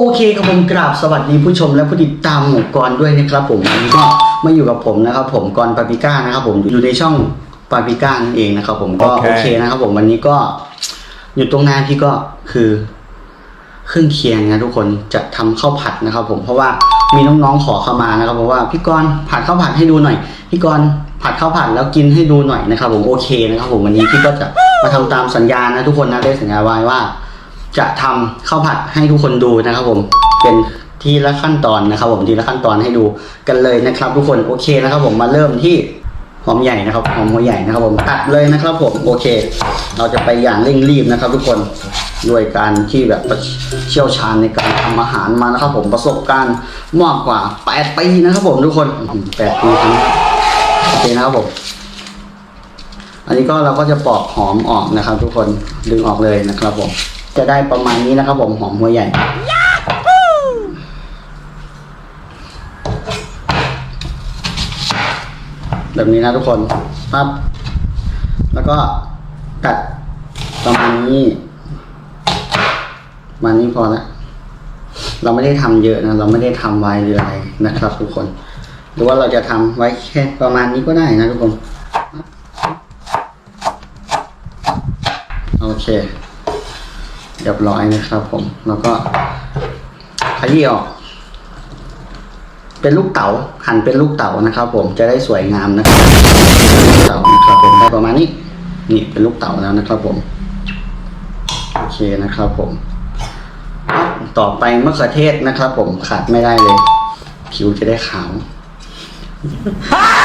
โอเคครับผมกราบสวัสดีผู้ชมและผู้ติดตามหมู่กรด้วยนะครับผมวันนี้ก็มาอยู่กับผมนะครับ ผมกรปาปิก้านะครับผมอยู่ในช่องปาปิก้านั่นเองนะครับ ผมก็โอเคนะครับผมวันนี้ก็อยู่ตรงหน้าพี่ก็คือเครื่องเคียงนะทุกคนจะทำข้าวผัดนะครับ ผมเพราะว่ามีน้องๆขอเข้ามานะครับเพราะว่าพี่กรผัดข้าวผัดให้ดูหน่อยพี่กรผัดข้าวผัดแล้วกินให้ดูหน่อยนะครับ ผมโอเคนะครับ ผมวันนี้พี่ก็จะมาทำตามสัญญานะทุกคนนะได้สัญญาไว้ว่า จะทำข้าวผัดให้ทุกคนดูนะครับผมเป็นทีละขั้นตอนนะครับ ผมทีละขั้นตอนให้ดูกันเลยนะครับ ทุกคนโอเคนะครับ ผมมาเริ่มที่หอมใหญ่นะครับหอมหัวใหญ่นะครับ ผมตัดเลยนะครับ ผมโอเค เราจะไปอย่างเร่งรีบนะครับ ทุกคนด้วยการที่แบบเชี่ยวชาญในการทำอาหารมานะครับ ผมประสบการณ์มากกว่า8ปีนะครับ ผมทุกคนอืมแปดปีทั้งโอเคนะครับผมอันนี้ก็เราก็จะปอกหอมออกนะครับ ทุกคนดึงออกเลยนะครับผม จะได้ประมาณนี้นะครับผมหอมหัวใหญ่แบบนี้นะทุกคนปั๊บแล้วก็ตัดประมาณนี้ประมาณนี้พอละเราไม่ได้ทำเยอะนะ เราไม่ได้ทำไว้หรืออะไรนะครับ ทุกคน หรือว่าเราจะทำไว้แค่ประมาณนี้ก็ได้นะทุกคน โอเค รียบร้อยนะครับ ผม แล้วก็ขยี้ออก เป็นลูกเต๋าหั่นเป็นลูกเต๋านะครับ ผมจะได้สวยงามนะครับลูกเต๋านะครับผมได้ประมาณนี้ นี่เป็นลูกเต๋าแล้วนะครับ ผมโอเคนะครับ ผม ต่อไปมะเขือเทศนะครับ ผมขาดไม่ได้เลย ผิวจะได้ขาว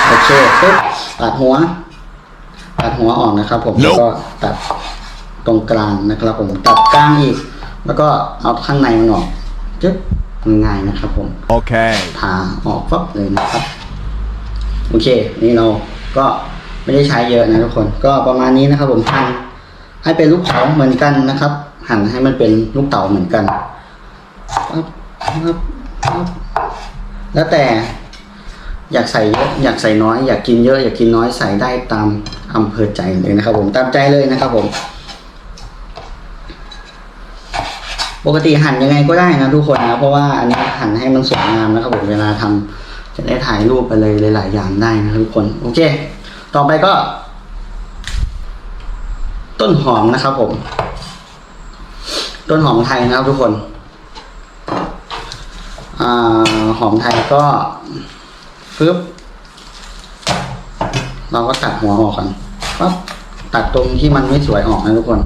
โอเคปึ๊บตัดหัว ตัดหัวออกนะครับ ผมแล้วก็ตัด ตรงกลางนะครับผมตัดกลางอีก แล้วก็เอาข้างในมันออกจึ๊บง่ายๆนะครับผม Okay. ผ่าออกปั๊บเลยนะครับ โอเค นี่เราก็ไม่ได้ใช้เยอะนะทุกคน ก็ประมาณนี้นะครับ ผมหั่นให้เป็นลูกเต๋าเหมือนกันนะครับ หั่นให้มันเป็นลูกเต๋าเหมือนกันปั๊บปั๊บปั๊บแล้วแต่อยากใส่เยอะอยากใส่น้อย อยากกินเยอะ อยากกินน้อยใส่ได้ตามอำเภอใจเลยนะครับ ผมตามใจเลยนะครับผม ปกติหั่นยังไงก็ได้นะทุกคนนะเพราะว่าอันนี้หั่นให้มันสวยงามนะครับผมเวลาทำจะได้ถ่ายรูปไปเลยหลายๆอย่างได้นะทุกคน โอเค ต่อไปก็ ต้นหอมนะครับผม ต้นหอมไทยนะครับทุกคนอหอมไทยก็ฟึบเราก็ตัดหัวออกกันปั๊บตัดตรงที่มันไม่สวยออกนะทุกคน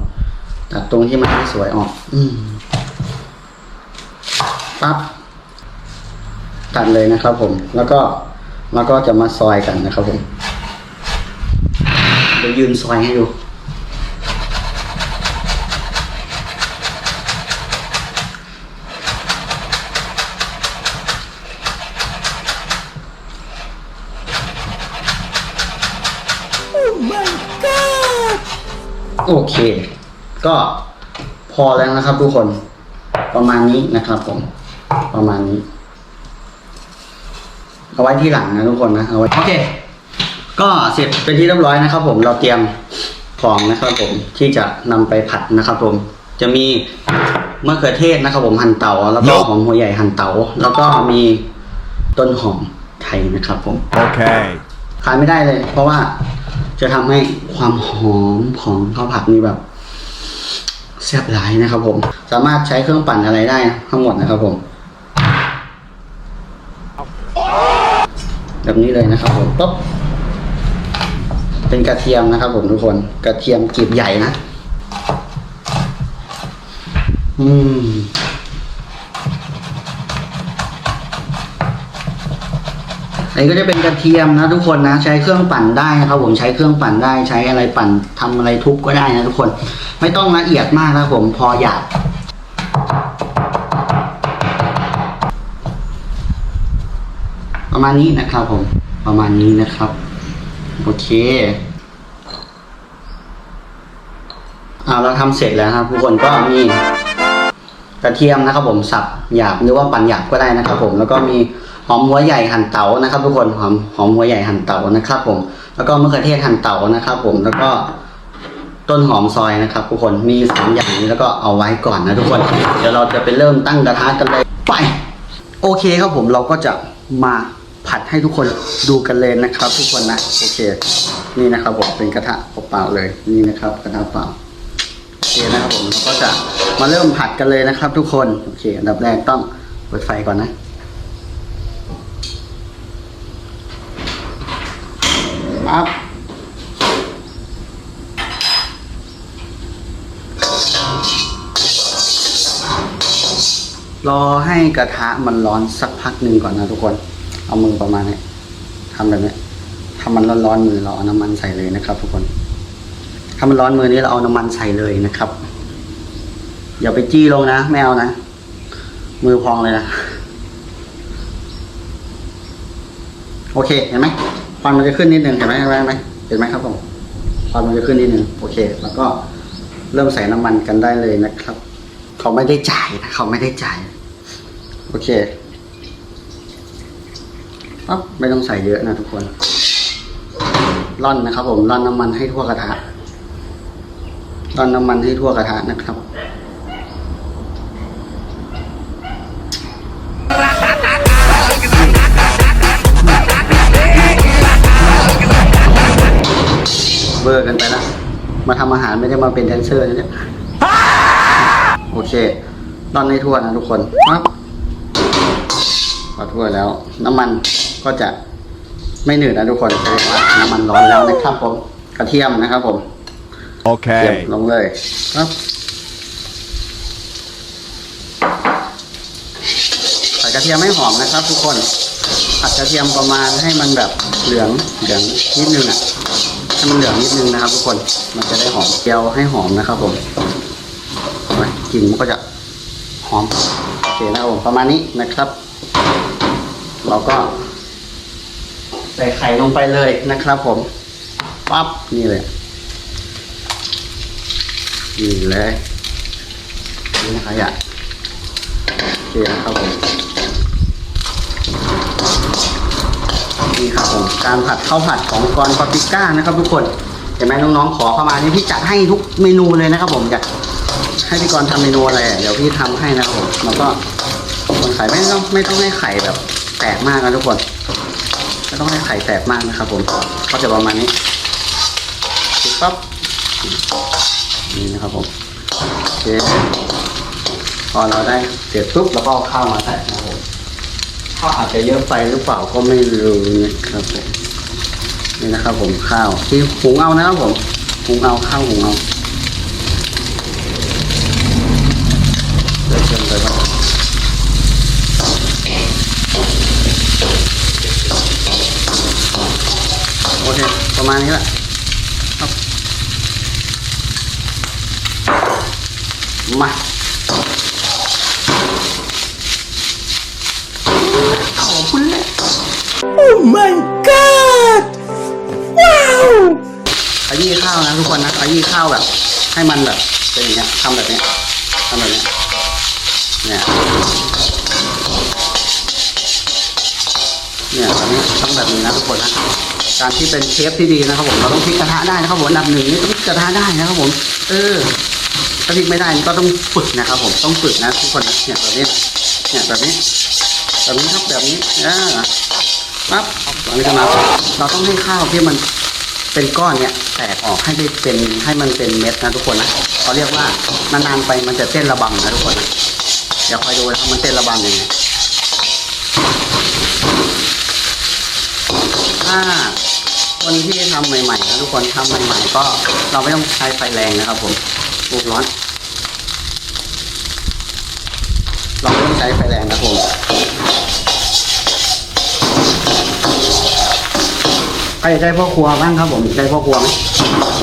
ตัดตรงที่มันไม่สวยออก อืม ปั๊บตัดเลยนะครับ ผม แล้วก็แล้วก็จะมาซอยกันนะครับ ผมเดี๋ยวยืนซอยให้ดูโอเค ก็พอแล้วนะครับทุกคนประมาณนี้นะครับผม ประมาณนี้ เอาไว้ที่หลังนะทุกคนนะเอาไว้โอเค ก็เสร็จเป็นที่เรียบร้อยนะครับ ผมเราเตรียมของนะครับ ผมที่จะนำไปผัดนะครับ ผม จะมีมะเขือเทศนะครับ ผมหั่นเตาแล้วก็หอมหัวใหญ่หั่นเตาแล้วก็มีต้นหอมไทยนะครับ ผม Okay. ขายไม่ได้เลย เพราะว่าจะทำให้ความหอมของข้าวผัดนี่แบบแซ่บหลายนะครับผม สามารถใช้เครื่องปั่นอะไรได้ทั้งหมดนะครับผม แบบนี้เลยนะครับผมปุ๊บเป็นกระเทียมนะครับ ผมทุกคนกระเทียมกลีบใหญ่นะอืมอันนี้ก็จะเป็นกระเทียมนะทุกคนนะ ใช้เครื่องปั่นได้นะครับผมใช้เครื่องปั่นได้ใช้อะไรปั่นทำอะไรทุบก็ได้นะทุกคน ไม่ต้องละเอียดมากนะครับผมพอหยาบ ประมาณนี้นะครับผม ประมาณนี้นะครับ โอเคเอาเราทำเสร็จแล้วครับทุกคนก็มีกระเทียมนะครับ ผมสับหยาบหรือว่าปั่นหยาบก็ได้นะครับ ผมแล้วก็มีหอมหัวใหญ่หั่นเต๋านะครับ ทุกคนหอมหอมหัวใหญ่หั่นเต๋านะครับ ผม แล้วก็มะเขือเทศหั่นเต๋านะครับ ผมแล้วก็ต้นหอมซอยนะครับ ทุกคนมีสามอย่างนี้แล้วก็เอาไว้ก่อนนะทุกคน เดี๋ยวเราจะไปเริ่มตั้งกระทะกันเลยไป โอเคครับผมเราก็จะมา ผัดให้ทุกคนดูกันเลยนะครับ ทุกคนนะโอเค นี่นะครับผมเป็นกระทะเปล่าๆเลยนี่นะครับ กระทะเปล่าโอเคนะครับผมเราก็จะมาเริ่มผัดกันเลยนะครับ ทุกคนโอเค อันดับแรกต้องเปิดไฟก่อนนะปั๊บรอให้กระทะมันร้อนสักพักหนึ่งก่อนนะทุกคน เอามือประมาณนี้ทำแบบนี้ถ้ามันร้อนๆมือเราเอาน้ำมันใส่เลยนะครับ ทุกคน ถ้ามันร้อนมือนี้เราเอาน้ำมันใส่เลยนะครับอย่าไปจี้ลงนะไม่เอานะ มือพองเลยนะ โอเคเห็นไหมควันมันจะขึ้นนิดนึงเห็นไหมเห็นไหมเห็นไหมเห็นไหมครับผมควันมันจะขึ้นนิดนึงโอเค แล้วก็เริ่มใส่น้ำมันกันได้เลยนะครับ เขาไม่ได้จ่ายนะเขาไม่ได้จ่าย โอเค ปั๊บไม่ต้องใส่เยอะนะทุกคน ร่อนนะครับ ผมร่อนน้ำมันให้ทั่วกระทะร่อนน้ำมันให้ทั่วกระทะนะครับเบอร์กันไปล้วมาทำอาหารไม่ได้มาเป็นแดนเซอร์นะเนี่ยโอเคร่อนให้ทั่วนะทุกคนปั๊บพอทั่วแล้ว น้ำมัน ก็จะไม่หนืดนะทุกคนแสดงว่าน้ำมันร้อนแล้วนะครับผมกระเทียมนะครับผมเทียม Okay. ลงเลยครับใส่กระเทียมให้หอมนะครับ ทุกคนผัดกระเทียมประมาณให้มันแบบเหลืองเหลืองนิดนึงอะให้มันเหลืองนิดนึงนะครับ ทุกคนมันจะได้หอมเจียวให้หอมนะครับ ผมเห็นไหมกลิ่นมันก็จะหอมโอเคนะครับผมประมาณนี้นะครับ เราก็ ใส่ไข่ลงไปเลยนะครับผมปั๊บนี่เลยนี่เลยนี่นะครับอย่าโอเคนะครับผมนี่ครับผมการผัดข้าวผัดของกรปาปิก้านะครับ ทุกคนเห็นไหมน้องๆขอเข้ามานี่พี่จัดให้ทุกเมนูเลยนะครับ ผมอยากให้พี่กรณ์ทำเมนูอะไรเดี๋ยวพี่ทำให้นะครับผมแล้วก็คนขายไม่ต้องไม่ต้องให้ไข่แบบแตกมากนะทุกคน ต้องให้ไข่แตกมากนะครับ ผมก็จะประมาณนี้ปั๊บนี่นะครับผมโอเคพอเราได้เสร็จปุ๊บเราก็เอาข้าวมาใส่นะครับผมข้าวอาจจะเยอะไปหรือเปล่าก็ไม่รู้นะครับผมนี่นะครับผมข้าวที่หุงเอานะครับผมหุงเอาข้าวหุงเอาเริ่มเริ่มเลยครับโอเค ประมาณนี้แหละมาขอบคุณเลย Oh my god! Wow! ขยี้ข้าวนะทุกคนนะขยี้ข้าวแบบ ให้มันแบบเป็นอย่างเงี้ยทำแบบเนี้ยทำแบบเนี้ยเนี่ยเนี่ยแบบนี้ต้องแบบนี้นะทุกคนนะ การที่เป็นเชฟที่ดีนะครับผมเราต้องพลิกกระทะได้นะครับผมอันดับหนึ่งนี่ต้องพลิกกระทะได้นะครับผม เออถ้าพลิกไม่ได้นี่ก็ต้องฝึกนะครับ ผมต้องฝึกนะทุกคนนะเนี่ยแบบนี้เนี่ยแบบนี้แบบนี้ครับแบบนี้อ่าปั๊บอันนี้ก็มาเราต้องให้ข้าวที่มันเป็นก้อนเนี่ยแตกออกให้ได้เป็นให้มันเป็นเม็ดนะทุกคนนะเขาเรียกว่านานๆไปมันจะเต้นระบำนะทุกคนนะเดี๋ยวคอยดูนะมันเต้นระบำยังไง ถ้าคนที่ทำใหม่ๆนะทุกคนทำใหม่ๆ ก็เราไม่ต้องใช้ไฟแรงนะครับ ผมลูกร้อน เราไม่ต้องใช้ไฟแรงนะผมใครได้พ่อครัวบ้างครับผมได้พ่อครัวไหม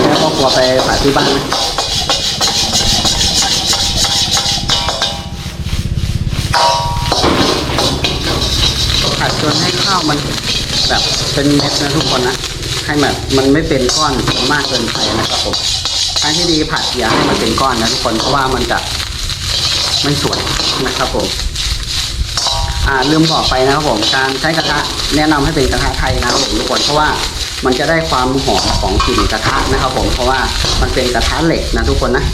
ได้พ่อครัวไปผัดที่บ้านไหมผัดจนให้ข้าวมัน แบบเป็นเม็ดนะทุกคนนะ ให้แบบมันไม่เป็นก้อนมากเกินไปนะครับผมทางที่ดีผัดอย่าให้มันเป็นก้อนนะทุกคนเพราะว่ามันจะไม่สวยนะครับผมอ่าลืมบอกไปนะครับผมการใช้กระทะแนะนำให้เป็นกระทะไทยนะครับผมทุกคนเพราะว่ามันจะได้ความหอมของกลิ่นกระทะนะครับผมเพราะว่ามันเป็นกระทะเหล็กนะทุกคนนะ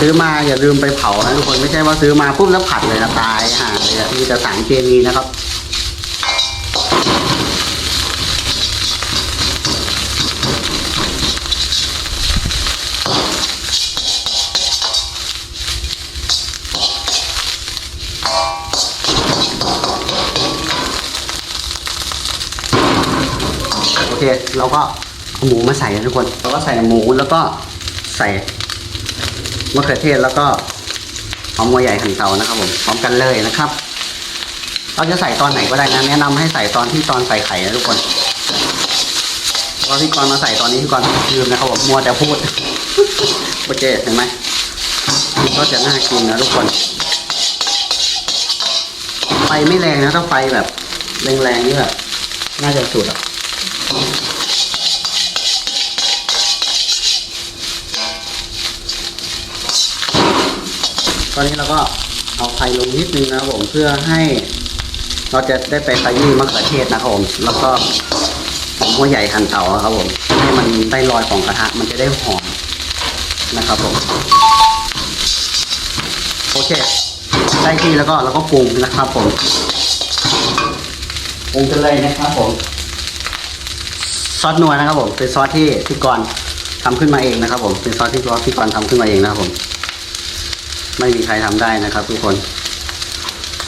ซื้อมาอย่าลืมไปเผานะทุกคนไม่ใช่ว่าซื้อมาปุ๊บแล้วผัดเลยนะตายห่าเลยอะมีแต่สารเคมีนะครับ เราก็เอาหมูมาใส่นะทุกคนเราก็ใส่หมูแล้วก็ใส่มะเขือเทศแล้วก็หอมหัวใหญ่หั่นเตานะครับผมพร้อมกันเลยนะครับ เราจะใส่ตอนไหนก็ได้นะแนะนำให้ใส่ตอนที่ตอนใส่ไข่นะทุกคนเพราะพี่กรณ์มาใส่ตอนนี้พี่กรณ์ลืมนะครับผมมัวแต่พูดโอเคเห็นไหมก็จะน่ากินนะทุกคนไฟไม่แรงนะถ้าไฟแบบแรงๆนี่แบบน่าจะสุดอะ ตอนนี้เราก็เอาไฟลงนิดนึงนะครับผมเพื่อให้เราจะได้ไปขยี้มะเขือเทศนะครับผมแล้วก็หอมหัวใหญ่หั่นเตาครับผมให้มันได้รอยของกระทะมันจะได้หอมนะครับผมโอเคได้ที่แล้วก็เราก็ปรุงนะครับผมปรุงกันเลยนะครับผม ซอสนัวนะครับผมเป็นซอสที่พี่กรณ์ทำขึ้นมาเองนะครับ ผมเป็นซอสที่พี่กรณ์ทำขึ้นมาเองนะครับผม ไม่มีใครทำได้นะครับ ทุกคน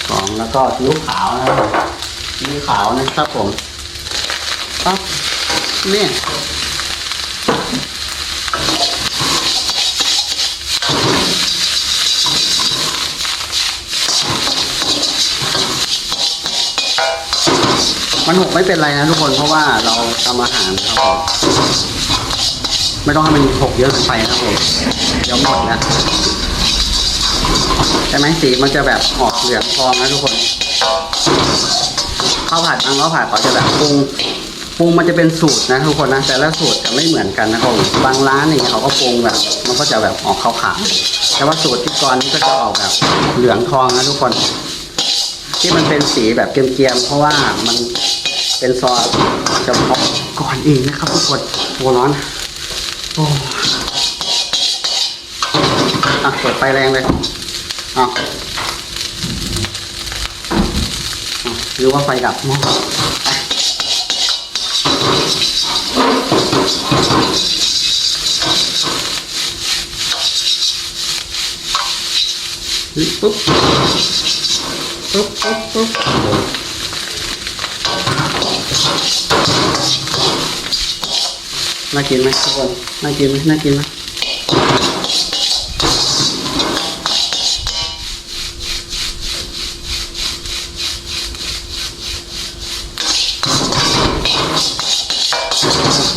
สองแล้วก็ซีอิ๊วขาวนะครับมซีอิ๊วขาวนะครับผมปั๊บเนี่ย มันหกไม่เป็นไรนะทุกคนเพราะว่าเราทำอาหารครับผมไม่ต้องให้มันหกเยอะเกินไปนะครับผมเดี๋ยวหมดนะใช่ไหมสีมันจะแบบออกเหลืองทองนะทุกคนข้าวผัดบางข้าวผัดเขาจะแบบปรุงปรุงมันจะเป็นสูตรนะทุกคนนะแต่ละสูตรจะไม่เหมือนกันนะครับผมบางร้านเนี่ยเขาก็ปรุงแบบ มันก็จะแบบออกขาวๆแต่ว่าสูตรที่ก่อนนี่ก็จะออกแบบเหลืองทองนะทุกคน ที่มันเป็นสีแบบเกรียมๆเพราะว่ามัน เป็นซอสเฉพาะก่อนเองนะครับทุกคนโอ้ร้อนโอ้อะเปิดไฟแรงเลยอ้าวอ้าวหรือว่าไฟดับมั้งปุ๊บปุ๊บปุ๊บปุ๊บ น่ากินไหมทุกคนน่ากินไหมน่ากินไหม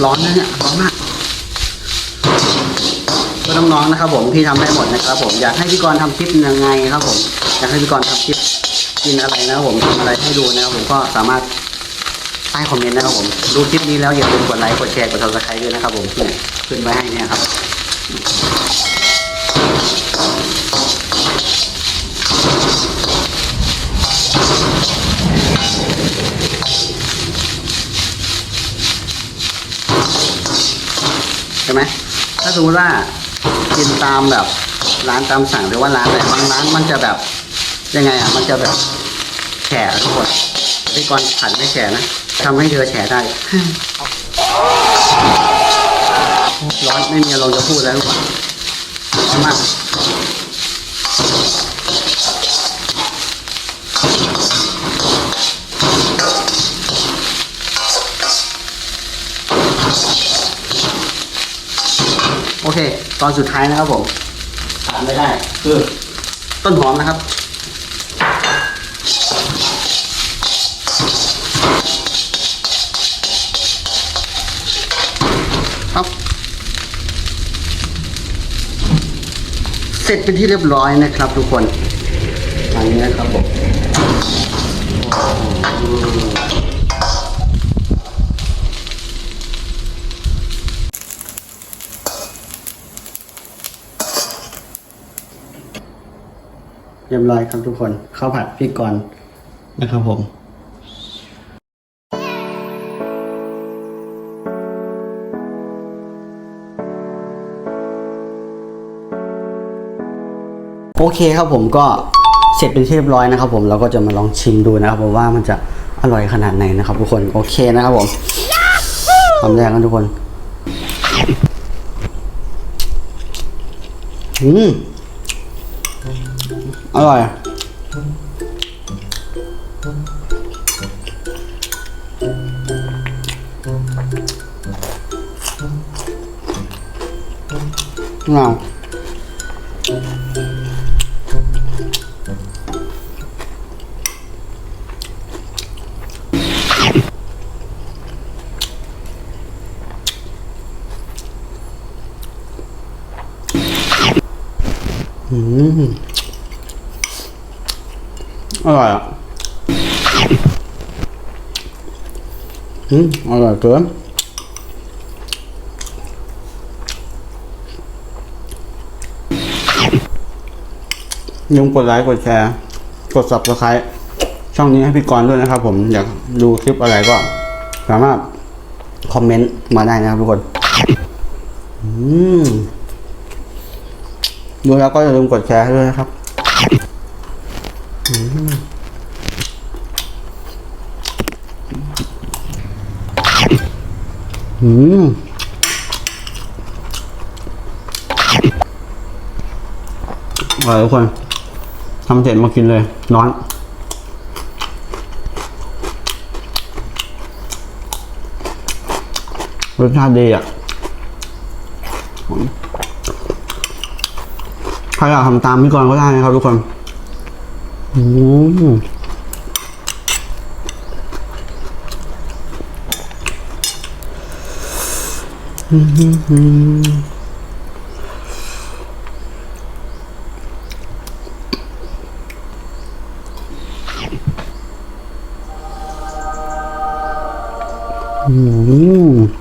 ร้อนนะเนี่ยร้อนมากก็น้องๆนะครับ ผมพี่ทำได้หมดนะครับ ผมอยากให้พี่กรณ์ทำคลิปยังไงครับ ผมอยากให้พี่กรณ์ทำคลิปกินอะไรนะครับผมทำอะไรให้ดูนะครับผมก็สามารถ ใต้คอมเมนต์นะครับผมดูคลิปนี้แล้วอย่าลืมกดไลค์กดแชร์กดซับสไครต์ด้วยนะครับผมขึ้นไว้ให้เนี่ยครับใช่ไหมถ้าสมมติว่ากินตามแบบร้านตามสั่งหรือว่าร้านอะไรบางร้านมันจะแบบยังไงอะมันจะแบบแฉะทุกคนพี่กรณ์ผัดไม่แฉะนะ ทำให้เธอแฉะได้ ร้อนไม่มีอารมณ์จะพูดแล้วทุกคนร้อนมากโอเค ตอนสุดท้ายนะครับผมขาดไม่ได้ คือ ต้นหอมนะครับครับ ร็จเป็นที่เรียบร้อยนะครับ ทุกคนอันนี้นะครับผมเรียบร้อยครับทุกคนข้าวผัดพริกก่อนนะครับผม โอเคครับผมก็เสร็จเป็นที่เรียบร้อยนะครับผมเราก็จะมาลองชิมดูนะครับผมว่ามันจะอร่อยขนาดไหนนะครับ ทุกคนโอเคนะครับผมคำแรกนะทุกคนอืมอร่อยงา อร่อยอะอืมอร่อยเกินย่าลืมกดไลค์ กดแชร์ กด subscribe ช่องนี้ให้พี่กรณ์ด้วยนะครับผมอยากดูคลิปอะไรก็ สามารถคอมเมนต์มาได้นะครับทุกคน อืม ดูแล้วก็อย่าลืมกดแชร์ให้ด้วยนะครับอืมอืมอร่อยทุกคนทำเสร็จมากินเลย ร้อนรสชาติดีอะ ครอยากทำตามพี่กรณ์ก็ได้นะครับ ทุกคนอืมอืมอร่อยไม่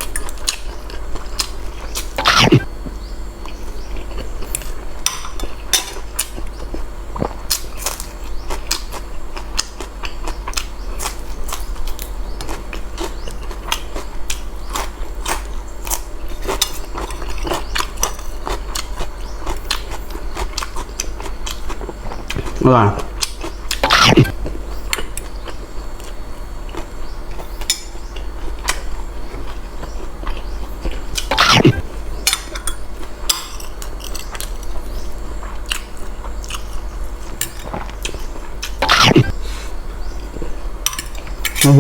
พู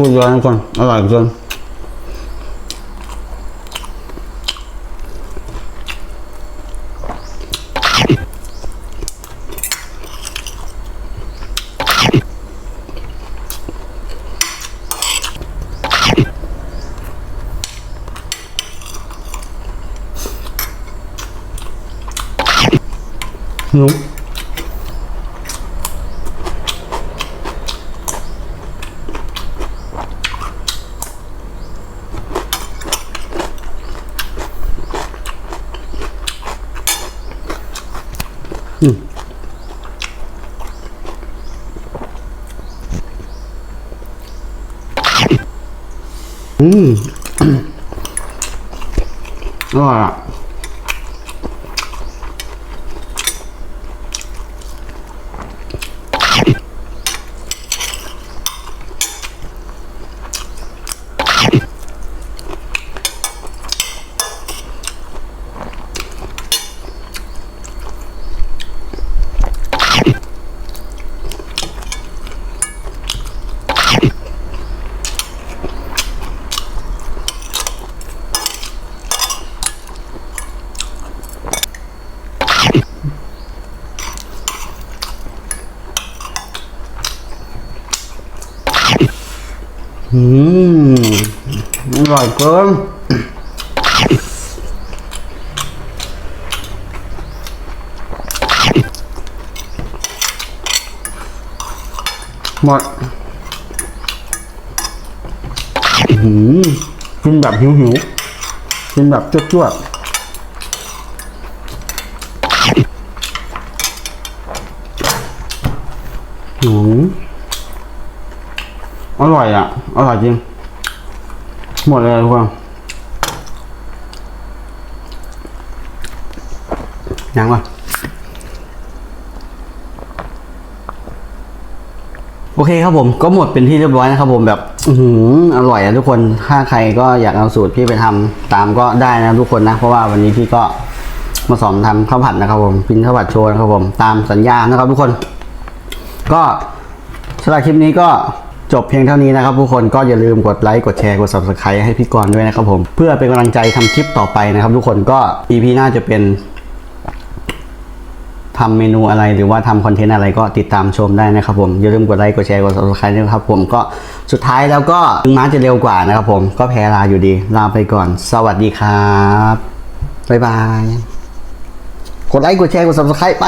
ดเยอะนะก่อนอร่อยเกินหิวอืม อร่อยอะ อืมอ ร่อยเกินหมดอืมกินแบบหิวหิวกินแบบจวดๆอืมอร่อยอะ อร่อยจริง หมดแล้ยทุกคนยังวะโอเคครับผมก็หมดเป็นที่เรียบร้อยนะครับผมแบบอืออร่อยนะทุกคนถ้าใครก็อยากเอาสูตรพี่ไปทำตามก็ได้นะทุกคนนะ เพราะว่าวันนี้พี่ก็มาสอนทำข้าวผัดนะครับผมพินข้าวผัดโชว์นะครับผมตามสัญญานะครับทุกคน ก็สำหรับคลิปนี้ก็ จบเพียงเท่านี้นะครับทุกคนก็อย่าลืมกดไลค์กดแชร์กด subscribe ให้พี่กรณ์ด้วยนะครับผมเพื่อเป็นกำลังใจทำคลิปต่อไปนะครับทุกคนก็ EP หน้าจะเป็นทำเมนูอะไรหรือว่าทำคอนเทนต์อะไรก็ติดตามชมได้นะครับผมอย่าลืมกดไลค์กดแชร์กด subscribe นะครับผมก็สุดท้ายแล้วก็ถึงม้าจะเร็วกว่านะครับผมก็แพ้ลาอยู่ดีลาไปก่อน สวัสดีครับบ๊ายบายกดไลค์กดแชร์กด subscribe ไป